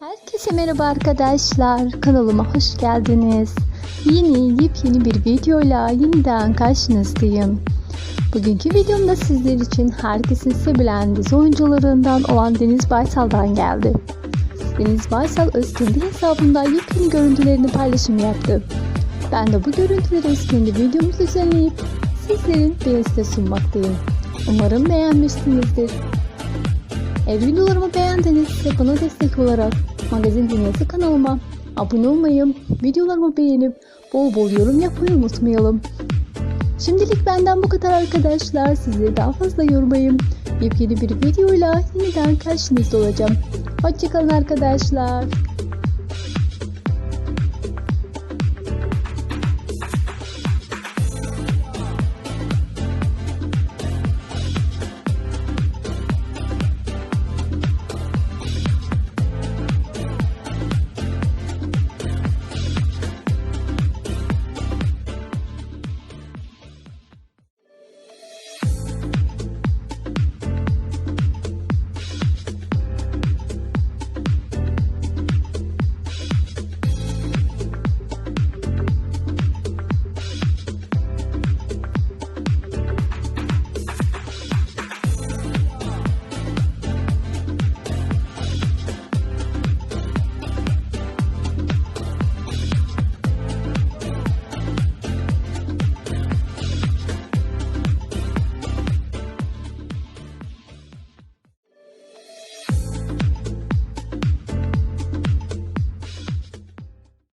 Herkese merhaba arkadaşlar. Kanalıma hoş geldiniz. Yeni yepyeni bir videoyla yeniden karşınızdayım. Bugünkü videomda sizler için herkesin sevilen dizi oyuncularından olan Deniz Baysal'dan geldi. Deniz Baysal öz kendi hesabında yepyeni görüntülerini paylaşım yaptı. Ben de bu görüntüleri öz kendi videomu düzenleyip sizlerin beğenisine sunmaktayım. Umarım beğenmişsinizdir. Eğer videolarımı beğendinizse bana destek olarak Magazin Dünyası kanalıma abone olmayı, videolarımı beğenip bol bol yorum yapmayı unutmayalım. Şimdilik benden bu kadar arkadaşlar. Sizleri daha fazla yormayayım. Yepyeni bir videoyla yeniden karşınızda olacağım. Hoşçakalın arkadaşlar.